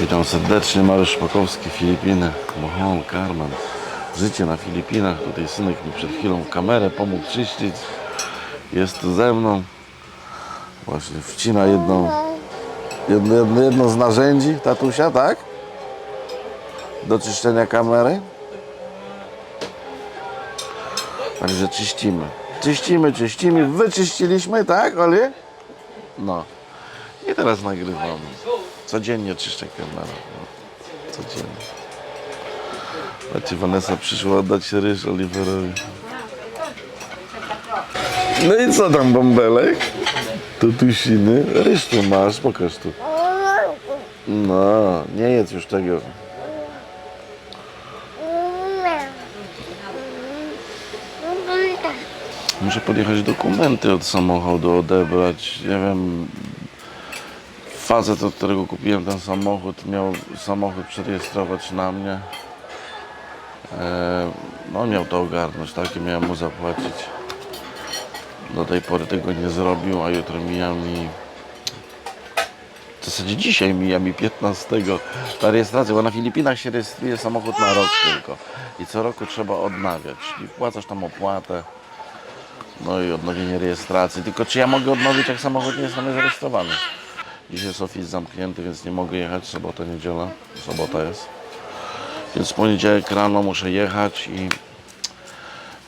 Witam serdecznie, Mariusz Szpakowski, Filipiny. Mohon, Karman. Życie na Filipinach. Tutaj synek mi przed chwilą kamerę pomógł czyścić. Jest tu ze mną. Właśnie wcina jedną, jedno, jedno, jedno z narzędzi tatusia, tak? Do czyszczenia kamery. Także czyścimy. Czyścimy, czyścimy. Wyczyściliśmy, tak, Oli? No. I teraz nagrywamy. Codziennie czyszczę kamerę. No. Codziennie. Znaczy Vanessa przyszła oddać ryż Oliverowi. No i co tam bąbelek? Tutusiny. Ryż tu masz, pokaż tu. No, nie jedz już tego. Muszę podjechać dokumenty od samochodu odebrać. Nie wiem. Facet, od którego kupiłem ten samochód, miał samochód przerejestrować na mnie. E, no, miał to ogarnąć, tak? I miałem mu zapłacić. Do tej pory tego nie zrobił, a jutro mija mi. W zasadzie dzisiaj mija mi 15 ta rejestracja, bo na Filipinach się rejestruje samochód na rok tylko. I co roku trzeba odnawiać. I wpłacasz tam opłatę. No i odnowienie rejestracji. Tylko czy ja mogę odnowić, jak samochód nie jest na mnie zarejestrowany? Dzisiaj jest office zamknięty, więc nie mogę jechać. Sobota, niedziela. Sobota jest. Więc w poniedziałek rano muszę jechać i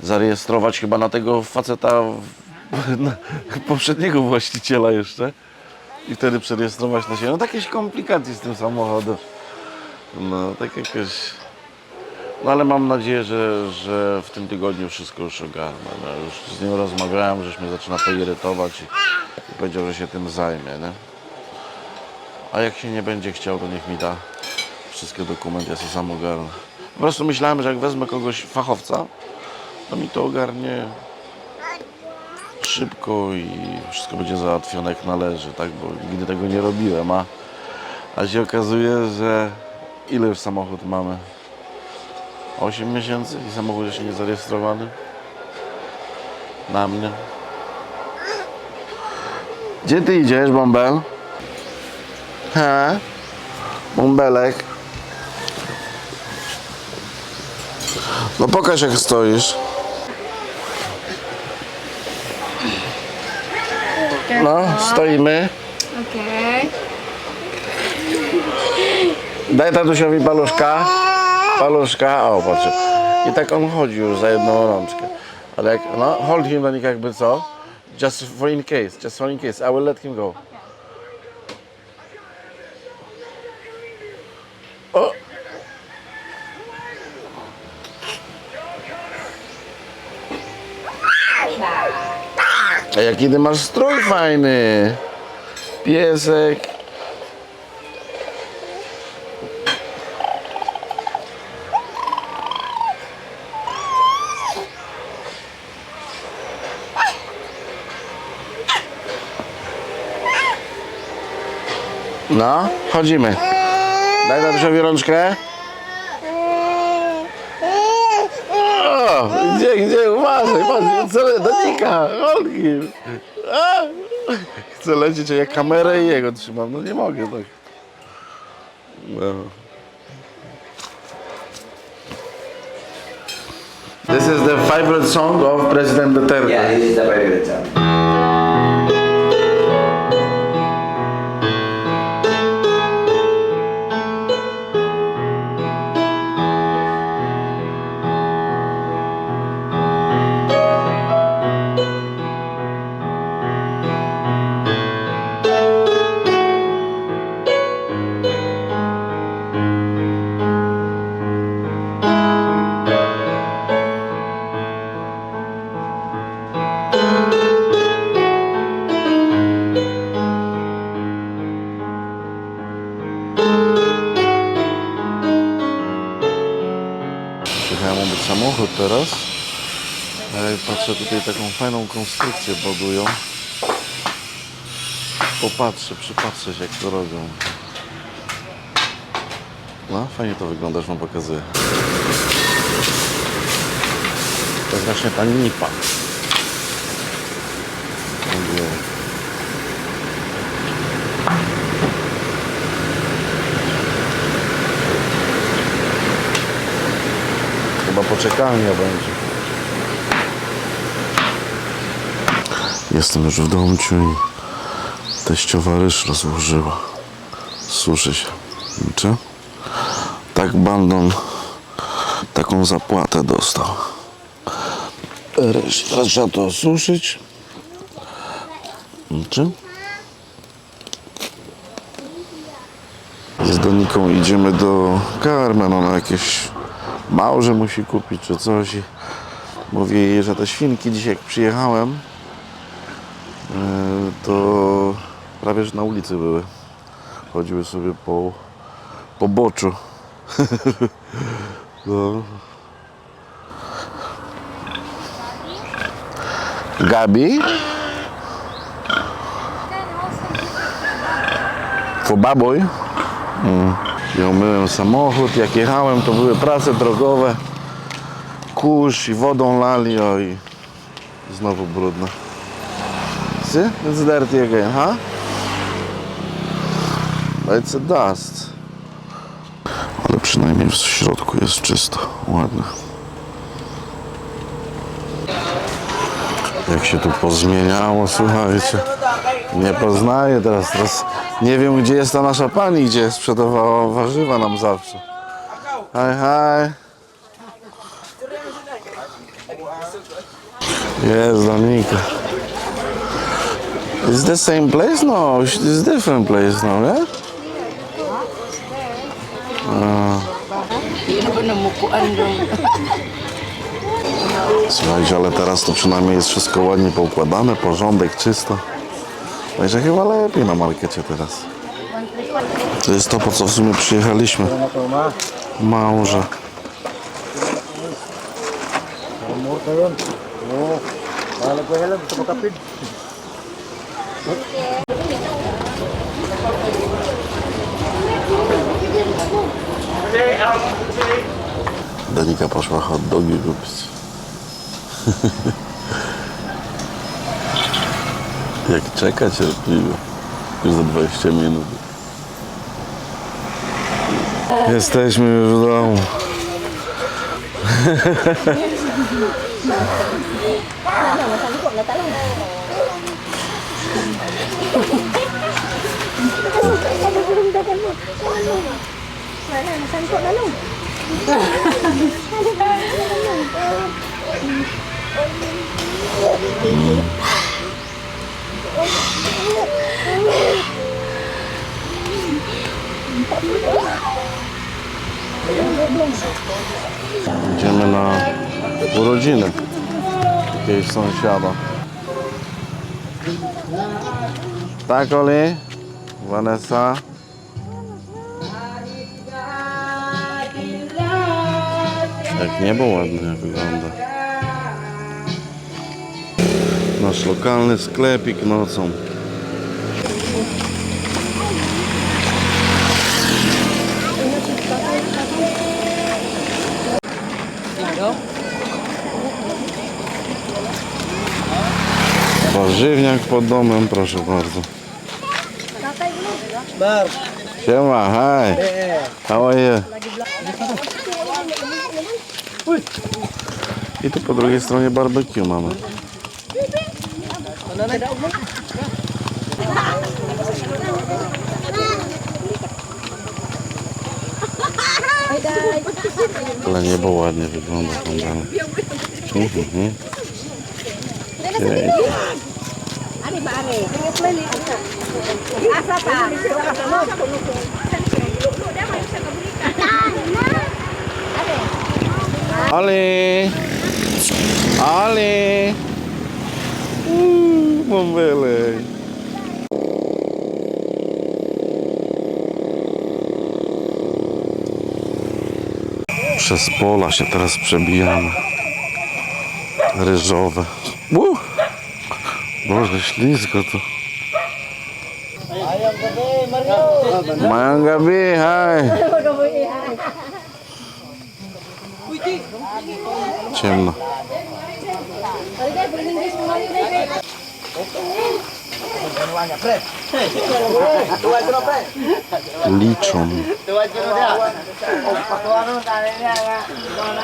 zarejestrować chyba na tego faceta, na poprzedniego właściciela jeszcze. I wtedy przerejestrować na siebie. No takie komplikacje z tym samochodem. No, tak jakoś... No ale mam nadzieję, że, że w tym tygodniu wszystko już ogarnę. No, już z nim rozmawiałem, żeś mnie zaczyna to irytować i, i powiedział, że się tym zajmie, nie? A jak się nie będzie chciał, to niech mi da wszystkie dokumenty, ja sobie sam ogarnę. Po prostu myślałem, że jak wezmę kogoś fachowca, to mi to ogarnie szybko i wszystko będzie załatwione jak należy, tak? Bo nigdy tego nie robiłem, a, a się okazuje, że ile już samochód mamy? 8 miesięcy i samochód jeszcze nie zarejestrowany na mnie. Gdzie ty idziesz, bąbel? He? Bąbelek? No pokaż jak stoisz. No, stoimy. Okej. Daj tatusiowi paluszka. Paluszka, o patrz. I tak on chodzi już za jedną rączkę. Ale jak, no, hold him, Danika, jakby co? Just for in case, just for in case. I will let him go. A jaki ty masz strój fajny? Piesek. No, chodzimy. Daj tatusiowi rączkę. O, gdzie, gdzie, uważaj, patrz, le- Donika, Olgi. A, Chcę lecieć, a ja kamerę i jego trzymam, no nie mogę tak. No. This is the favorite song of President Duterte. Yeah, this is the very good song. fajną konstrukcję budują. Popatrzę, przypatrzę się jak to robią. No, fajnie to wygląda, że wam pokazuję. To jest właśnie ta nipa. Chyba poczekalnia będzie. Jestem już w domciu i teściowa ryż rozłożyła. Suszy się. Widzicie? Tak bandą taką zapłatę dostał. Ryż. Teraz trzeba to osuszyć. Widzicie? Z Doniką idziemy do Carmen, ona jakieś małże musi kupić czy coś. Mówię jej, że te świnki dzisiaj jak przyjechałem, to prawie że na ulicy były. Chodziły sobie po, po boczu. no. Gabi? For baboy? Ja umyłem samochód, jak jechałem to były prace drogowe. Kurz i wodą lali, o i znowu brudno. See? It's dirty again, huh? It's a dust. Ale przynajmniej w środku jest czysto, ładne. Jak się tu pozmieniało, słuchajcie. Nie poznaję teraz, teraz nie wiem gdzie jest ta nasza pani, gdzie sprzedawała warzywa nam zawsze. Hi, hi. Jest Dominika. Is the same place? No, it's different place now, yeah? Doon? Słuchajcie, ale teraz to przynajmniej jest wszystko ładnie poukładane, porządek, czysto. Także chyba lepiej na markecie teraz. To jest to, po co w sumie przyjechaliśmy. Małże. Umur Danika poszła hot dogi kupić. Jak czeka cierpliwie. Już za 20 minut. Jesteśmy już w domu. Idziemy na urodziny jakiegoś sąsiada. Tak, Oli? Vanessa? Jak niebo ładnie wygląda. Nasz lokalny sklepik nocą. Warzywniak pod domem, proszę bardzo. Bar. Siema, hi. How are you? I tu po drugiej stronie barbecue mamy. Ale niebo ładnie wygląda tam dalej. Mhm. Pięknie. Ali! Ali! Uuu, bąbelek. Przez pola się teraz przebijamy. Ryżowe. Uh! Boże, ślizgo to. Mayang gabi, hi. Liczą.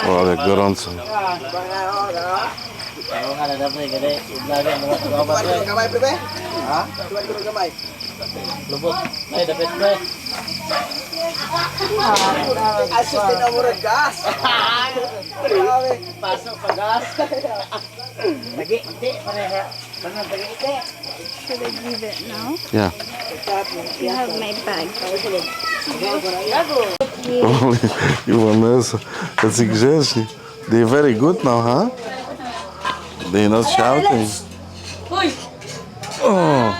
O, ale gorąco. Oo nga, nagapay. Gani, i-vlog yan. Tuwan ko ng kamay, pre. Ha? Tuwan ko ng kamay. Lubot. Ay, dapat, pre. Asus din ang murag gas. Pasok pa gas. Lagi, iti, pareha. Panan, lagi, iti. Should I leave it now? Yeah. You have my bag. you want this? That's exactly. They're very good now, huh? They not shouting. O!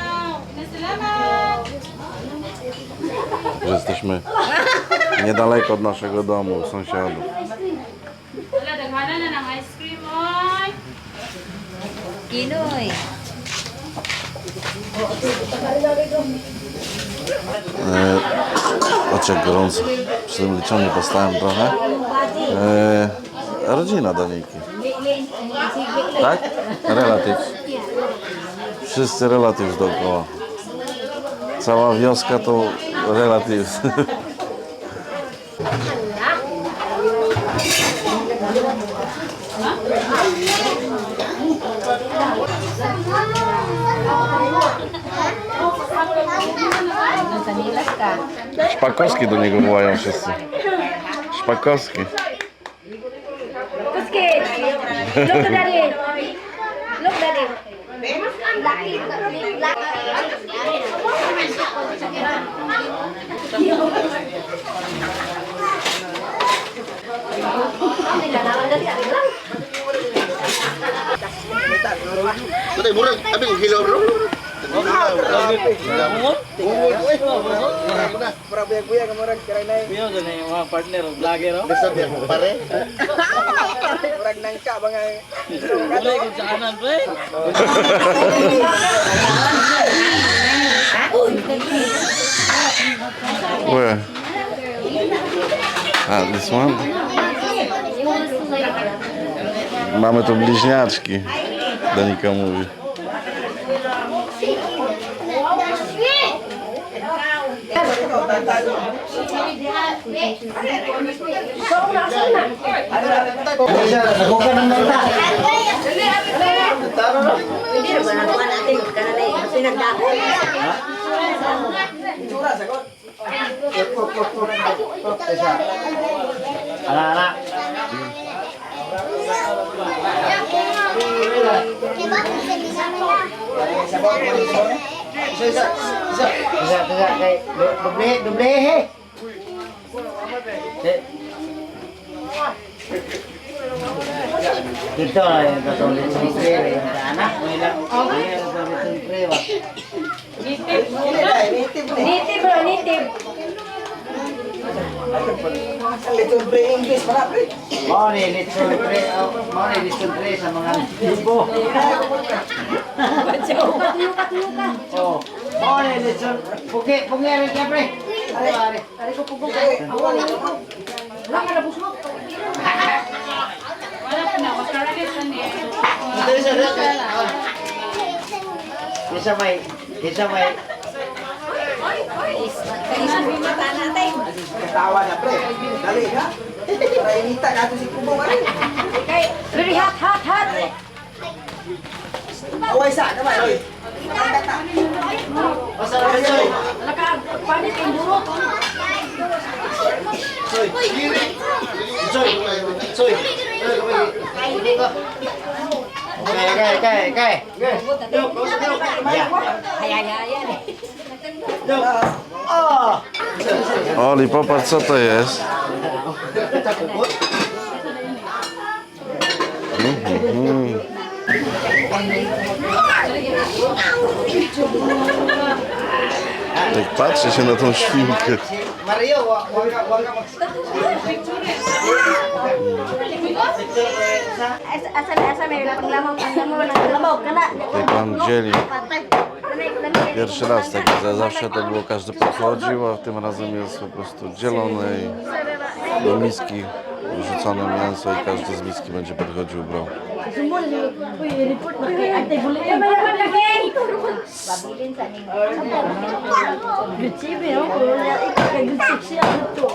Że Jesteśmy niedaleko od naszego domu, sąsiadów. Wala, daghanan na ng ice cream, oy. Inoy. E, Oczy jak gorąco. Przy tym liczeniu postałem trochę. E, rodzina Daniki. Tak? Relatyw. Wszyscy relatyw dookoła. Cała wioska to relatyw. Szpakowski do niego wołają wszyscy. Szpakowski. Look daddy. Look daddy. Laki. Tuloy, murag. Abing bro. Where? A, this one? Mamy tu bliźniaczki. Danika mówi. Ako ka ng mata. Hindi naman ako natin. Huwag ka na na eh. Kasi nagdako. Itsura, sagot. Ala, ala. Diba kung sa nila nila? Isa, isa, isa. Isa, isa, isa. Doblehe, doblehe. Dito ay katolik ng krewa yung anak mo ilang okay. katolik ng krewa. Nitib. Nitib bro, nitib. Little pre English pala pre. Mo ni little pre, oh, mo little pre sa mga libo. Bacaw. Oh, mo ni little pugi pugi rin ka pre. Are, are ko pugog. Ako ang ko. Wala na busog. Wala na, wala ka sa niya. Dito sa. Isa may, isa may. Oy, oy. Isa may mata natin. Katawa na pre. Dali ha. Para inita natin si Kubo mari. Kay, ready hot hot hot. Away sa, naman. Oy. Oli, popatrz co to jest. Mhm. Tak patrzę się na tą świnkę. Jak pan dzieli. Pierwszy raz tak, za- zawsze to było każdy podchodził, a tym razem jest po prostu dzielone i do miski wrzucone mięso i każdy z miski będzie podchodził brał. Ko ya ikagusik siya to.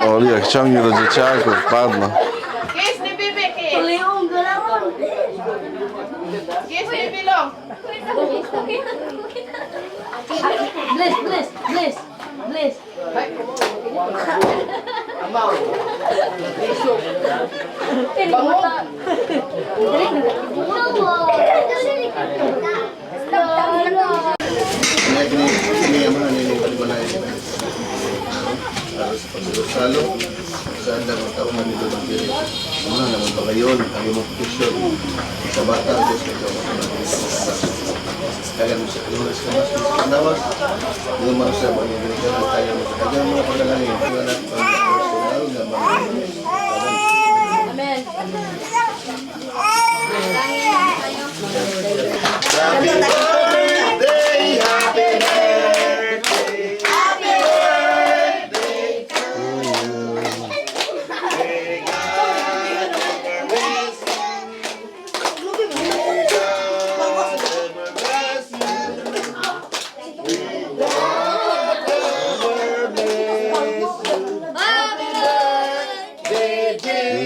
O, jak ciągnie do dzieciaków, padła. lang. Bliss, bliss, bliss, bliss. Amaw. Bisyo. Bango. Lagi ni, ini yang mana ni, ini yang mana ni sa pagdurasalo, saan ano, naman taong nito ng diri. Una naman pa ngayon, ang imong petisyon sa bata, Diyos na ito kaya mo sa ilulas ka mas mas panawas, yung mga sa mga ganyan na tayo mo sa kanya mga panalangin, wala na ang personal na mga Amen. Amen. Amen.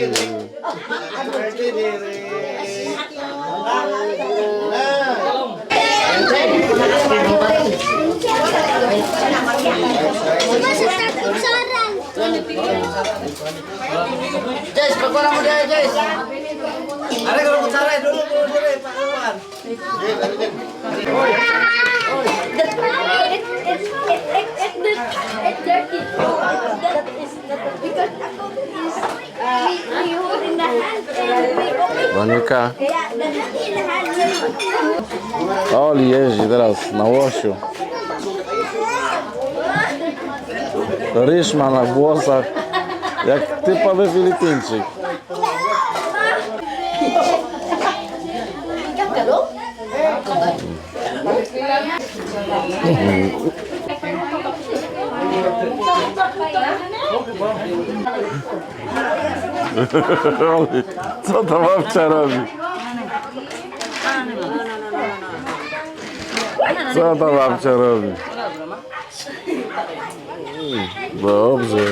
naririnig. Naririnig. Guys, pagkuhan mo. Ada kalau kucara dulu, dulu, dulu, Pak Kawan. Open. Monika. Oli jeździ teraz na łosiu. Ryż ma na włosach, jak typowy Filipińczyk. Co ta babcia robi? Co ta babcia robi? Dobrze.